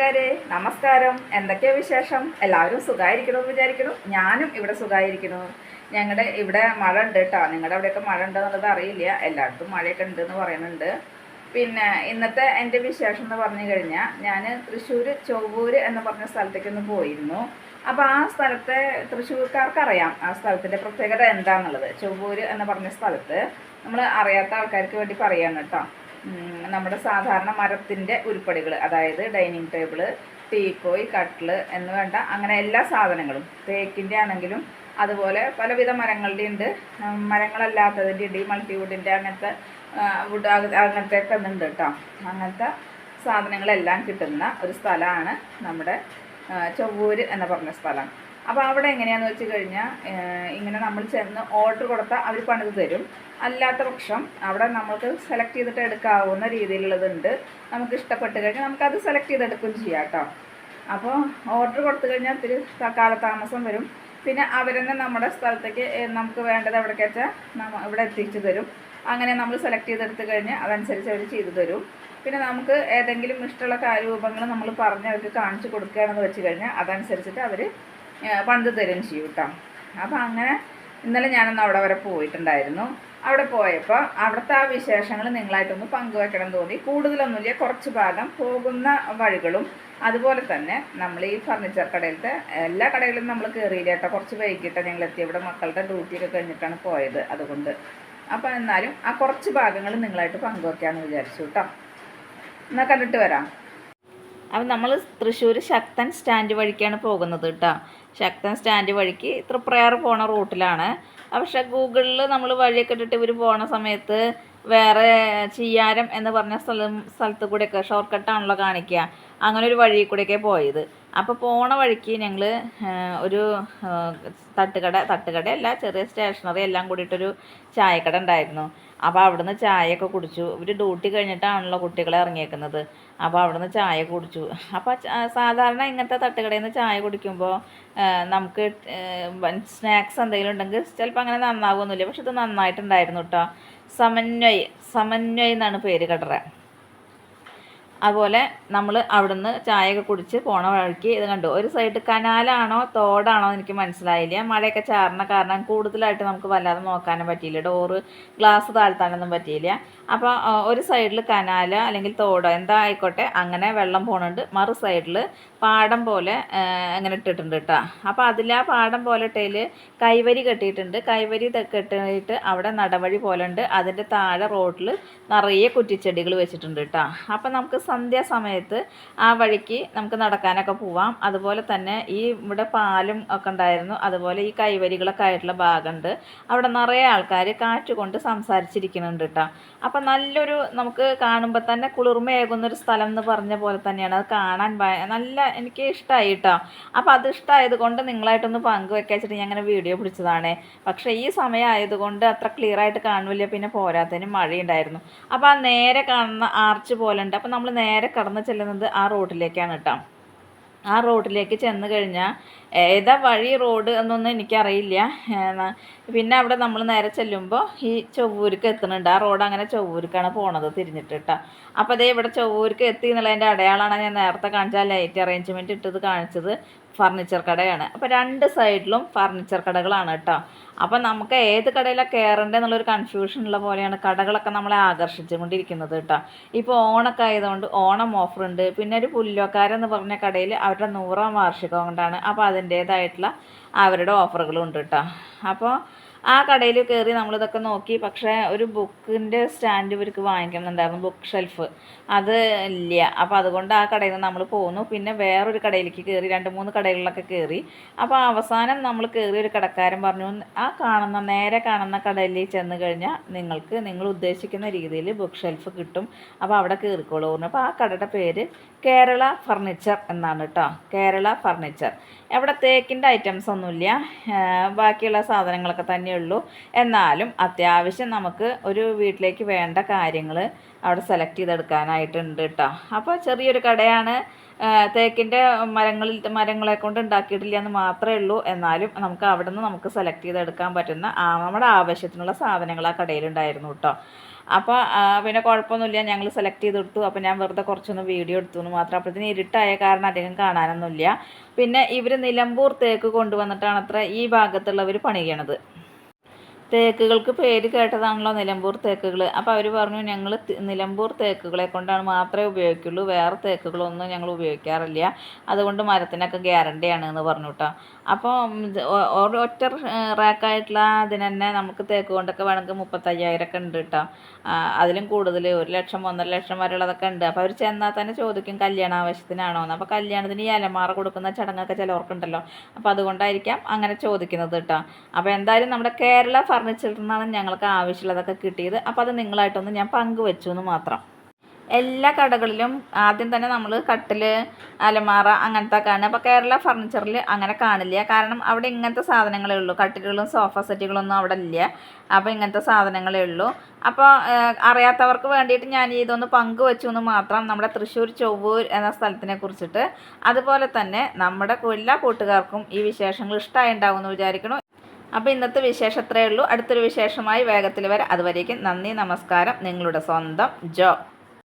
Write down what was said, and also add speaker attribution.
Speaker 1: കൂട്ടുകാരെ നമസ്കാരം. എന്തൊക്കെയാ വിശേഷം? എല്ലാവരും സുഖമായിരിക്കണമെന്ന് വിചാരിക്കണം ഞാനും ഇവിടെ സുഖമായിരിക്കുന്നു ഞങ്ങളുടെ ഇവിടെ മഴ ഉണ്ട് കേട്ടോ നിങ്ങളുടെ അവിടെയൊക്കെ മഴ ഉണ്ടെന്നുള്ളത് അറിയില്ല. എല്ലായിടത്തും മഴയൊക്കെ ഉണ്ട് എന്ന് പറയുന്നുണ്ട്. പിന്നെ ഇന്നത്തെ എന്റെ വിശേഷം എന്ന് പറഞ്ഞു കഴിഞ്ഞാൽ ഞാൻ തൃശ്ശൂർ ചൊവ്വൂർ എന്ന് പറഞ്ഞ സ്ഥലത്തേക്കൊന്ന് പോയിരുന്നു. അപ്പോൾ ആ സ്ഥലത്തെ തൃശ്ശൂർക്കാർക്കറിയാം. ആ സ്ഥലത്തിന്റെ പ്രത്യേകത എന്താണെന്നുള്ളത് ചൊവ്വൂർ എന്ന് പറഞ്ഞ സ്ഥലത്ത് നമ്മൾ അറിയാത്ത ആൾക്കാർക്ക് വേണ്ടി പറയാണ് കേട്ടോ നമ്മുടെ സാധാരണ മരത്തിന്റെ ഉരുപ്പടികൾ അതായത് ഡൈനിങ് ടേബിൾ ടീക്കോയ് കട്ടിൽ എന്ന് വേണ്ട അങ്ങനെ എല്ലാ സാധനങ്ങളും തേക്കിന്റെ ആണെങ്കിലും അതുപോലെ പലവിധ മരങ്ങളുടെ ഉണ്ട്. മരങ്ങളല്ലാത്തതിന്റെ ഉണ്ട് ഈ മൾട്ടിവുഡിന്റെ അങ്ങനത്തെ വുഡ് അങ്ങനത്തെ ഒക്കെ ഉണ്ട് കേട്ടോ. അങ്ങനത്തെ സാധനങ്ങളെല്ലാം കിട്ടുന്ന ഒരു സ്ഥലമാണ് നമ്മുടെ ചൊവ്വൂര് എന്ന് പറഞ്ഞ സ്ഥലം. അപ്പോൾ അവിടെ എങ്ങനെയാന്ന് വെച്ച് കഴിഞ്ഞാൽ ഇങ്ങനെ നമ്മൾ ചെന്ന് ഓർഡർ കൊടുത്താൽ അവർ പണിത് തരും. അല്ലാത്ത പക്ഷം അവിടെ നമുക്ക് സെലക്ട് ചെയ്തിട്ട് എടുക്കാവുന്ന രീതിയിലുള്ളതുണ്ട്. നമുക്ക് ഇഷ്ടപ്പെട്ട് കഴിഞ്ഞാൽ അത് സെലക്ട് ചെയ്തെടുക്കുകയും ചെയ്യാം കേട്ടോ അപ്പോൾ ഓർഡർ കൊടുത്തു കഴിഞ്ഞാൽ ഒത്തിരി കാലതാമസം വരും. പിന്നെ അവരെന്നെ നമ്മുടെ സ്ഥലത്തേക്ക് നമുക്ക് വേണ്ടത് എവിടേക്ക് വെച്ചാൽ ഇവിടെ എത്തിച്ചു തരും. അങ്ങനെ നമ്മൾ സെലക്ട് ചെയ്തെടുത്ത് കഴിഞ്ഞാൽ അതനുസരിച്ച് അവർ ചെയ്തു തരും. പിന്നെ നമുക്ക് ഏതെങ്കിലും ഇഷ്ടമുള്ള കാര്യരൂപങ്ങൾ നമ്മൾ പറഞ്ഞ് അവർക്ക് കാണിച്ചു കൊടുക്കുകയാണെന്ന് വെച്ച് കഴിഞ്ഞാൽ അതനുസരിച്ചിട്ട് അവർ പണിത് തരും ചെയ്യും കേട്ടോ അപ്പോൾ അങ്ങനെ ഇന്നലെ ഞാനൊന്ന് അവിടെ വരെ പോയിട്ടുണ്ടായിരുന്നു. അവിടെ പോയപ്പോൾ അവിടുത്തെ ആ വിശേഷങ്ങൾ നിങ്ങളായിട്ടൊന്ന് പങ്കുവെക്കണം തോന്നി. കൂടുതലൊന്നുമില്ല കുറച്ച് ഭാഗം പോകുന്ന വഴികളും അതുപോലെ തന്നെ നമ്മൾ ഈ ഫർണിച്ചർ കടയിലത്തെ എല്ലാ കടകളിലും നമ്മൾ കയറിയില്ല കേട്ടോ. കുറച്ച് വൈകിട്ട് ഞങ്ങൾ എത്തി ഇവിടെ മക്കളുടെ ഡ്യൂട്ടിയൊക്കെ കഴിഞ്ഞിട്ടാണ് പോയത് അതുകൊണ്ട്. അപ്പോൾ എന്നാലും ആ കുറച്ച് ഭാഗങ്ങൾ നിങ്ങളായിട്ട് പങ്കുവെക്കാമെന്ന് വിചാരിച്ചു കേട്ടോ. എന്നാൽ കണ്ടിട്ട് വരാം. അപ്പം നമ്മൾ തൃശ്ശൂർ ശക്തൻ സ്റ്റാൻഡ് വഴിക്കാണ് പോകുന്നത് കേട്ടോ. ശക്തൻ സ്റ്റാൻഡ് വഴിക്ക് തൃപ്രയാർ പോണ റൂട്ടിലാണ്. പക്ഷേ ഗൂഗിളിൽ നമ്മൾ വഴിയൊക്കെ ഇട്ടിട്ട് ഇവർ പോണ സമയത്ത് വേറെ ചിയ്യാരം എന്ന് പറഞ്ഞ സ്ഥലം സ്ഥലത്ത് കൂടെയൊക്കെ ഷോർട്ട് കട്ടാണല്ലോ കാണിക്കുക അങ്ങനെ ഒരു വഴി കൂടെയൊക്കെ പോയത്. അപ്പോൾ പോണ വഴിക്ക് ഞങ്ങൾ ഒരു തട്ടുകട തട്ടുകട അല്ല ചെറിയ സ്റ്റേഷനറി എല്ലാം കൂടിയിട്ടൊരു ചായക്കട ഉണ്ടായിരുന്നു. അപ്പോൾ അവിടുന്ന് ചായയൊക്കെ കുടിച്ചു. ഇവർ ഡ്യൂട്ടി കഴിഞ്ഞിട്ടാണല്ലോ കുട്ടികളെ ഇറങ്ങിയേക്കുന്നത്. അപ്പോൾ അവിടുന്ന് ചായ കുടിച്ചു. അപ്പോൾ സാധാരണ ഇങ്ങനത്തെ തട്ടുകടയിൽ നിന്ന് ചായ കുടിക്കുമ്പോൾ നമുക്ക് സ്നാക്സ് എന്തെങ്കിലും ഉണ്ടെങ്കിൽ ചിലപ്പോൾ അങ്ങനെ നന്നാവുമൊന്നുമില്ല പക്ഷെ ഇത് നന്നായിട്ടുണ്ടായിരുന്നു കേട്ടോ സമന്വയ് സമന്വയ് എന്നാണ് പേര് കടറ അതുപോലെ നമ്മൾ അവിടുന്ന് ചായയൊക്കെ കുടിച്ച് പോണ വഴിക്ക് ഇത് കണ്ടു. ഒരു സൈഡ് കനാലാണോ തോടാണോ എനിക്ക് മനസ്സിലായില്ല. മഴയൊക്കെ ചാറണ കാരണം കൂടുതലായിട്ട് നമുക്ക് വല്ലാതെ നോക്കാനും പറ്റിയില്ല. ഡോറ് ഗ്ലാസ് താഴ്ത്താനൊന്നും പറ്റിയില്ല. അപ്പോൾ ഒരു സൈഡിൽ കനാല അല്ലെങ്കിൽ തോടോ എന്താ ആയിക്കോട്ടെ അങ്ങനെ വെള്ളം പോണുണ്ട്. മറു സൈഡിൽ പാടം പോലെ അങ്ങനെ ഇട്ടിട്ടുണ്ട് കേട്ടോ അപ്പോൾ അതിൽ ആ പാടം പോലെ ഇട്ടതിൽ കൈവരി കെട്ടിയിട്ടുണ്ട്. കൈവരി കെട്ടിയിട്ട് അവിടെ നടവഴി പോലെ ഉണ്ട്. അതിന്റെ താഴെ റോഡിൽ നിറയെ കുറ്റിച്ചെടികൾ വെച്ചിട്ടുണ്ട് കേട്ടോ അപ്പോൾ നമുക്ക് സന്ധ്യാസമയത്ത് ആ വഴിക്ക് നമുക്ക് നടക്കാനൊക്കെ പോവാം. അതുപോലെ തന്നെ ഈ ഇവിടെ പാലും ഒക്കെ ഉണ്ടായിരുന്നു. അതുപോലെ ഈ കൈവരികളൊക്കെ ആയിട്ടുള്ള ഭാഗമുണ്ട്. അവിടെ നിറയെ ആൾക്കാർ കാറ്റ് കൊണ്ട് സംസാരിച്ചിരിക്കുന്നുണ്ട് കേട്ടോ. അപ്പം നല്ലൊരു നമുക്ക് കാണുമ്പോൾ തന്നെ കുളിർമയേകുന്നൊരു സ്ഥലം എന്ന് പറഞ്ഞ പോലെ തന്നെയാണ്. അത് കാണാൻ നല്ല എനിക്ക് ഇഷ്ടമായി കേട്ടോ. അപ്പോൾ അത് ഇഷ്ടമായത് കൊണ്ട് നിങ്ങളായിട്ടൊന്ന് പങ്കുവെക്കാൻ വെച്ചിട്ട് ഞാൻ അങ്ങനെ വീഡിയോ പിടിച്ചതാണ്. പക്ഷേ ഈ സമയം ആയതുകൊണ്ട് അത്ര ക്ലിയർ ആയിട്ട് കാണില്ല പിന്നെ പോരാത്തതിന് മഴയുണ്ടായിരുന്നു. അപ്പോൾ ആ നേരെ കാണുന്ന ആർച്ച് പോലെ ഉണ്ട്. അപ്പോൾ നമ്മൾ നേരെ കടന്നു ചെല്ലുന്നത് ആ റോഡിലേക്കാണ് കേട്ടോ. ആ റോഡിലേക്ക് ചെന്ന് കഴിഞ്ഞാൽ ഏതാ വഴി റോഡ് എന്നൊന്നും എനിക്കറിയില്ല. പിന്നെ അവിടെ നമ്മൾ നേരെ ചെല്ലുമ്പോൾ ഈ ചൊവ്വൂർക്ക് എത്തുന്നുണ്ട്. ആ റോഡ് അങ്ങനെ ചൊവ്വൂർക്കാണ് പോണത് തിരിഞ്ഞിട്ട് കേട്ടോ. അപ്പോൾ അതേ ഇവിടെ ചൊവ്വൂർക്ക് എത്തി എന്നുള്ളതിന്റെ അടയാളമാണ് ഞാൻ നേരത്തെ കാണിച്ച ലൈറ്റ് അറേഞ്ച്മെന്റ് ഇട്ടത് കാണിച്ചത്. ഫർണിച്ചർ കടയാണ്. അപ്പോൾ രണ്ട് സൈഡിലും ഫർണിച്ചർ കടകളാണ് കേട്ടോ. അപ്പോൾ നമുക്ക് ഏത് കടയിലാണ് കയറേണ്ടത് എന്നുള്ളൊരു കൺഫ്യൂഷൻ ഉള്ള പോലെയാണ് കടകളൊക്കെ നമ്മളെ ആകർഷിച്ചുകൊണ്ടിരിക്കുന്നത് കേട്ടോ. ഇപ്പോൾ ഓണൊക്കെ ആയതുകൊണ്ട് ഓണം ഉണ്ട്. പിന്നെ ഒരു പുല്ലോക്കാരെന്ന് പറഞ്ഞ കടയിൽ അവരുടെ നൂറാം വാർഷികം കൊണ്ടാണ് അപ്പോൾ അതിന്റേതായിട്ടുള്ള അവരുടെ ഓഫറുകളും ഉണ്ട് കേട്ടോ. അപ്പോൾ ആ കടയിൽ കയറി നമ്മളിതൊക്കെ നോക്കി. പക്ഷേ ഒരു ബുക്കിന്റെ സ്റ്റാൻഡ് ഇവർക്ക് വാങ്ങിക്കുന്നുണ്ടായിരുന്നു ബുക്ക് ഷെൽഫ് അത് ഇല്ല. അപ്പോൾ അതുകൊണ്ട് ആ കടയിൽ നിന്ന് നമ്മൾ പോന്നു. പിന്നെ വേറൊരു കടയിലേക്ക് കയറി രണ്ട് മൂന്ന് കടകളിലൊക്കെ കയറി. അപ്പോൾ അവസാനം നമ്മൾ കയറി ഒരു കടക്കാരൻ പറഞ്ഞു ആ കാണുന്ന നേരെ കാണുന്ന കടയിൽ ചെന്ന് കഴിഞ്ഞാൽ നിങ്ങൾക്ക് നിങ്ങൾ ഉദ്ദേശിക്കുന്ന രീതിയിൽ ബുക്ക് ഷെൽഫ് കിട്ടും. അപ്പോൾ അവിടെ കയറിക്കോളൂ പറഞ്ഞു. അപ്പോൾ ആ കടയുടെ പേര് കേരള ഫർണിച്ചർ എന്നാണ് കേട്ടോ. കേരള ഫർണിച്ചർ. അവിടെ തേക്കിന്റെ ഐറ്റംസ് ഒന്നുമില്ല. ബാക്കിയുള്ള സാധനങ്ങളൊക്കെ തന്നെയുള്ളൂ. എന്നാലും അത്യാവശ്യം നമുക്ക് ഒരു വീട്ടിലേക്ക് വേണ്ട കാര്യങ്ങൾ അവിടെ സെലക്ട് ചെയ്തെടുക്കാനായിട്ടുണ്ട് കേട്ടോ അപ്പോൾ ചെറിയൊരു കടയാണ്. തേക്കിന്റെ മരങ്ങളിൽ മരങ്ങളെ കൊണ്ട് ഉണ്ടാക്കിയിട്ടില്ല എന്ന് മാത്രമേ ഉള്ളൂ. എന്നാലും നമുക്ക് അവിടെ നിന്ന് നമുക്ക് സെലക്ട് ചെയ്തെടുക്കാൻ പറ്റുന്ന നമ്മുടെ ആവശ്യത്തിനുള്ള സാധനങ്ങൾ ആ കടയിലുണ്ടായിരുന്നു കേട്ടോ അപ്പോൾ പിന്നെ കുഴപ്പമൊന്നുമില്ല. ഞങ്ങൾ സെലക്ട് ചെയ്തെടുത്തു. അപ്പോൾ ഞാൻ വെറുതെ കുറച്ചൊന്ന് വീഡിയോ എടുത്തു എന്ന് മാത്രം. അപ്പോഴത്തേന് ഇരുട്ടായ കാരണം അധികം കാണാനൊന്നുമില്ല. പിന്നെ ഇവർ നിലമ്പൂർ തേക്ക് കൊണ്ടുവന്നിട്ടാണ് അത്ര ഈ ഭാഗത്തുള്ളവർ പണി ചെയ്യണത് തേക്കുകൾക്ക് പേര് കേട്ടതാണല്ലോ നിലമ്പൂർ തേക്കുകൾ അപ്പോൾ അവർ പറഞ്ഞു ഞങ്ങൾ നിലമ്പൂർ തേക്കുകളെ കൊണ്ടാണ് മാത്രമേ ഉപയോഗിക്കുള്ളൂ. വേറെ തേക്കുകളൊന്നും ഞങ്ങൾ ഉപയോഗിക്കാറില്ല. അതുകൊണ്ട് മരത്തിനൊക്കെ ഗ്യാരണ്ടിയാണ് എന്ന് പറഞ്ഞു കേട്ടോ അപ്പോൾ ഒറ്റ റാക്കായിട്ടുള്ള അതിന് തന്നെ നമുക്ക് തേക്ക് കൊണ്ടൊക്കെ വേണമെങ്കിൽ മുപ്പത്തയ്യായിരമൊക്കെ ഉണ്ട് കേട്ടോ അതിലും കൂടുതൽ ഒരു ലക്ഷം ഒന്നര ലക്ഷം വരെയുള്ളതൊക്കെ ഉണ്ട്. അപ്പോൾ അവർ ചെന്നാൽ തന്നെ ചോദിക്കും കല്യാണ ആവശ്യത്തിനാണോ? എന്ന് അപ്പോൾ കല്യാണത്തിന് ഈ അലമാറ കൊടുക്കുന്ന ചടങ്ങൊക്കെ ചിലവർക്കുണ്ടല്ലോ അപ്പോൾ അതുകൊണ്ടായിരിക്കാം അങ്ങനെ ചോദിക്കുന്നത് കേട്ടോ അപ്പോൾ എന്തായാലും നമ്മുടെ കേരള ഫർണിച്ചറിൽ ഞങ്ങൾക്ക് ആവശ്യമുള്ളതൊക്കെ കിട്ടിയത്. അപ്പോൾ അത് നിങ്ങളായിട്ടൊന്ന് ഞാൻ പങ്കുവെച്ചു എന്ന് മാത്രം. എല്ലാ കടകളിലും ആദ്യം തന്നെ നമ്മൾ കട്ടിൽ അലമാറ അങ്ങനത്തെ കാണുക അപ്പോൾ കേരള ഫർണിച്ചറിൽ അങ്ങനെ കാണില്ല. കാരണം അവിടെ ഇങ്ങനത്തെ സാധനങ്ങളേ ഉള്ളൂ. കട്ടിലുകളും സോഫ സെറ്റുകളൊന്നും അവിടെ ഇല്ല. അപ്പോൾ ഇങ്ങനത്തെ സാധനങ്ങളേ ഉള്ളൂ. അപ്പോൾ അറിയാത്തവർക്ക് വേണ്ടിയിട്ട് ഞാൻ ഇതൊന്ന് പങ്കുവെച്ചു എന്ന് മാത്രം നമ്മുടെ തൃശ്ശൂർ ചൊവ്വൂർ എന്ന സ്ഥലത്തിനെ കുറിച്ചിട്ട്. അതുപോലെ തന്നെ നമ്മുടെ എല്ലാ കൂട്ടുകാർക്കും ഈ വിശേഷങ്ങൾ ഇഷ്ടമായി ഉണ്ടാവും എന്ന് വിചാരിക്കുന്നു അപ്പോൾ ഇന്നത്തെ വിശേഷം അത്രയേ ഉള്ളൂ. അടുത്തൊരു വിശേഷമായി വേഗത്തിൽ വരാം. അതുവരേക്കും നന്ദി നമസ്കാരം. നിങ്ങളുടെ സ്വന്തം ജോ.